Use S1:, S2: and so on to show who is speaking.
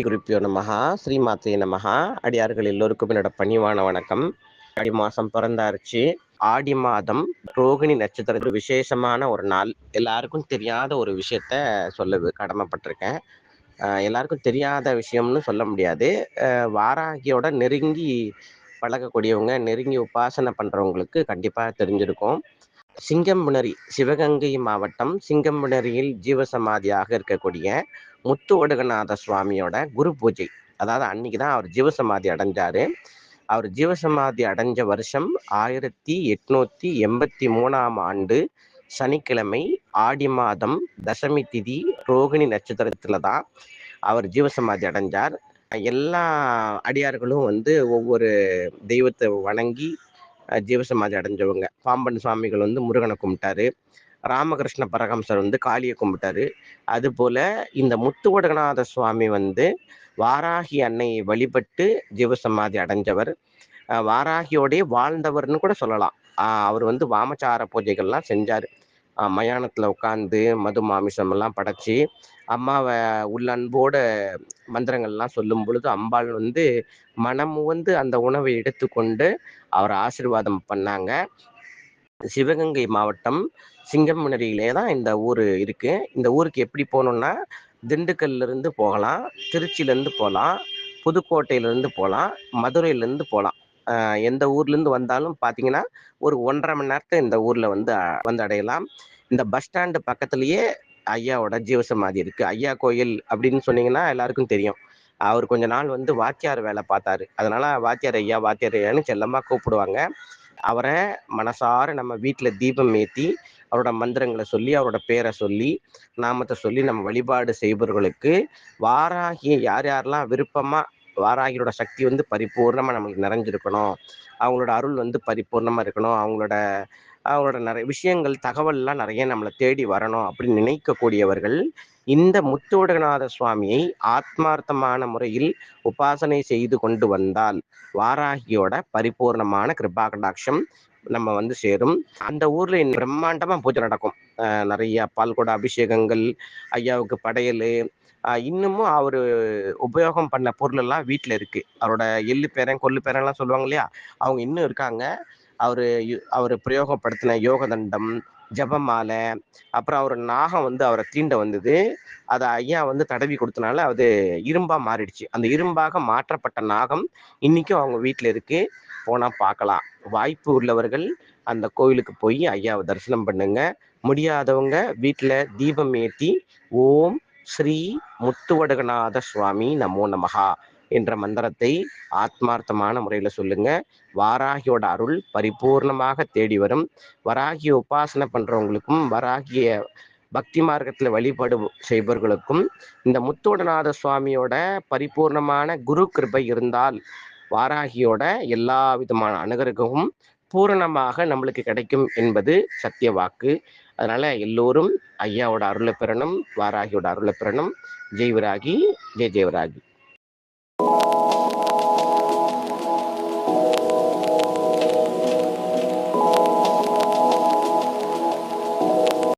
S1: ஸ்ரீ குருப்பியோ நமகா ஸ்ரீமாத்தே நமகா அடியார்கள் எல்லோருக்கும் என்னோட பணிவான வணக்கம். ஆடி மாதம் பிறந்தாருச்சு ஆடி மாதம் ரோகிணி நட்சத்திரத்துக்கு விசேஷமான ஒரு நாள். எல்லாருக்கும் தெரியாத ஒரு விஷயத்த சொல்ல கடமைப்பட்டிருக்கேன். எல்லாருக்கும் தெரியாத விஷயம்னு சொல்ல முடியாது. வாராகியோட நெருங்கி பழகக்கூடியவங்க நெருங்கி உபாசனை பண்ணுறவங்களுக்கு கண்டிப்பாக தெரிஞ்சிருக்கும். சிங்கம்புணரி சிவகங்கை மாவட்டம் சிங்கம்புணரியில் ஜீவசமாதியாக இருக்கக்கூடிய முத்து ஒடுகநாத சுவாமியோட குரு பூஜை. அதாவது அன்னைக்கு தான் அவர் ஜீவசமாதி அடைஞ்சாரு. அவர் ஜீவசமாதி அடைஞ்ச வருஷம் ஆயிரத்தி எட்நூத்தி எண்பத்தி மூணாம் ஆண்டு சனிக்கிழமை ஆடி மாதம் தசமி திதி ரோகிணி நட்சத்திரத்துல தான் அவர் ஜீவசமாதி அடைஞ்சார். எல்லா அடியார்களும் வந்து ஒவ்வொரு தெய்வத்தை வணங்கி ஜீவசமாதி அடைஞ்சவங்க. பாம்பன் சுவாமிகள் வந்து முருகனை கும்பிட்டாரு. ராமகிருஷ்ண பரகம்சர் வந்து காளியை கும்பிட்டாரு. அதுபோல இந்த முத்துவடகநாத சுவாமி வந்து வாராகி அன்னையை வழிபட்டு ஜீவசமாதி அடைஞ்சவர். வாராகியோடே வாழ்ந்தவர்னு கூட சொல்லலாம். அவர் வந்து வாமச்சார பூஜைகள்லாம் செஞ்சார். மயானத்தில் உட்காந்து மது மாமிசம் எல்லாம் படைச்சி அம்மாவை உள்ளன்போட மந்திரங்கள்லாம் சொல்லும் பொழுது அம்பாள் வந்து மனம் வந்து அந்த உணவை எடுத்துக்கொண்டு அவர் ஆசீர்வாதம் பண்ணாங்க. சிவகங்கை மாவட்டம் சிங்கம்புணரியிலே தான் இந்த ஊர் இருக்கு. இந்த ஊருக்கு எப்படி போகணும்னா திண்டுக்கல்லிருந்து போகலாம் திருச்சியிலேருந்து போகலாம் புதுக்கோட்டையிலேருந்து போகலாம் மதுரையிலேருந்து போகலாம் எந்த ஊர்லேருந்து வந்தாலும் பார்த்தீங்கன்னா ஒரு ஒன்றரை மணி நேரத்தை இந்த ஊரில் வந்து வந்து அடையலாம். இந்த பஸ் ஸ்டாண்டு பக்கத்துலேயே ஐயாவோட ஜீவசமாதி இருக்குது ஐயா கோயில் அப்படின்னு சொன்னீங்கன்னா எல்லாருக்கும் தெரியும். அவர் கொஞ்ச நாள் வந்து வாத்தியார் வேலை பார்த்தாரு. அதனால வாத்தியார் ஐயா வாத்தியார் ஐயான்னு செல்லமாக கூப்பிடுவாங்க. அவரை மனசார நம்ம வீட்டில் தீபம் ஏற்றி அவரோட மந்திரங்களை சொல்லி அவரோட பேரை சொல்லி நாமத்தை சொல்லி நம்ம வழிபாடு செய்பவர்களுக்கு வாராகி யார் யாரெல்லாம் விருப்பமாக வாராகியோட சக்தி வந்து பரிபூர்ணமாக நம்மளுக்கு நிறைஞ்சிருக்கணும். அவங்களோட அருள் வந்து பரிபூர்ணமாக இருக்கணும். அவங்களோட அவங்களோட நிறைய விஷயங்கள் தகவல்லாம் நிறைய நம்மளை தேடி வரணும் அப்படின்னு நினைக்கக்கூடியவர்கள் இந்த முத்துவடகநாத சுவாமியை ஆத்மார்த்தமான முறையில் உபாசனை செய்து கொண்டு வந்தால் வாராகியோட பரிபூர்ணமான கிருபா கடாட்சம் நம்ம வந்து சேரும். அந்த ஊர்ல பிரம்மாண்டமா பூஜை நடக்கும். நிறைய பால்கொட அபிஷேகங்கள் ஐயாவுக்கு படையல் இன்னமும் அவர் உபயோகம் பண்ண பொருள் எல்லாம் இருக்குது இருக்கு. அவரோட எள்ளு பேரன் கொள்ளு பேரன் எல்லாம் சொல்லுவாங்க இல்லையா? அவங்க இன்னும் இருக்காங்க. அவர் அவர் பிரயோகப்படுத்தின யோக தண்டம் ஜபமாலை அப்புறம் அவர் நாகம் வந்து அவரை தீண்ட வந்தது. அதை ஐயா வந்து தடவி கொடுத்தனால அது இரும்பாக மாறிடுச்சு. அந்த இரும்பாக மாற்றப்பட்ட நாகம் இன்றைக்கும் அவங்க வீட்டில் இருக்கு. போனால் பார்க்கலாம் வாய்ப்பு உள்ளவர்கள் அந்த கோயிலுக்கு போய் ஐயாவை தரிசனம் பண்ணுங்க. முடியாதவங்க வீட்டில் தீபம் ஏற்றி ஓம் ஸ்ரீ முத்துவடகநாத சுவாமி நமோ நமகா என்ற மந்திரத்தை ஆத்மார்த்தமான முறையில் சொல்லுங்க. வாராகியோட அருள் பரிபூர்ணமாக தேடி வரும். வராகிய உபாசனை பண்றவங்களுக்கும் வராகிய பக்தி மார்க்கத்தில் வழிபாடு செய்பவர்களுக்கும் இந்த முத்துவடநாத சுவாமியோட பரிபூர்ணமான குரு கிருபை இருந்தால் வாராகியோட எல்லா விதமான அணுகருக்கும் பூரணமாக நம்மளுக்கு கிடைக்கும் என்பது சத்திய வாக்கு. அதனால எல்லோரும் ஐயாவோட அருளை பெறணும் வாராகியோட அருளை பெறணும். ஜெய்வராகி ஜெய் ஜெயவராகி.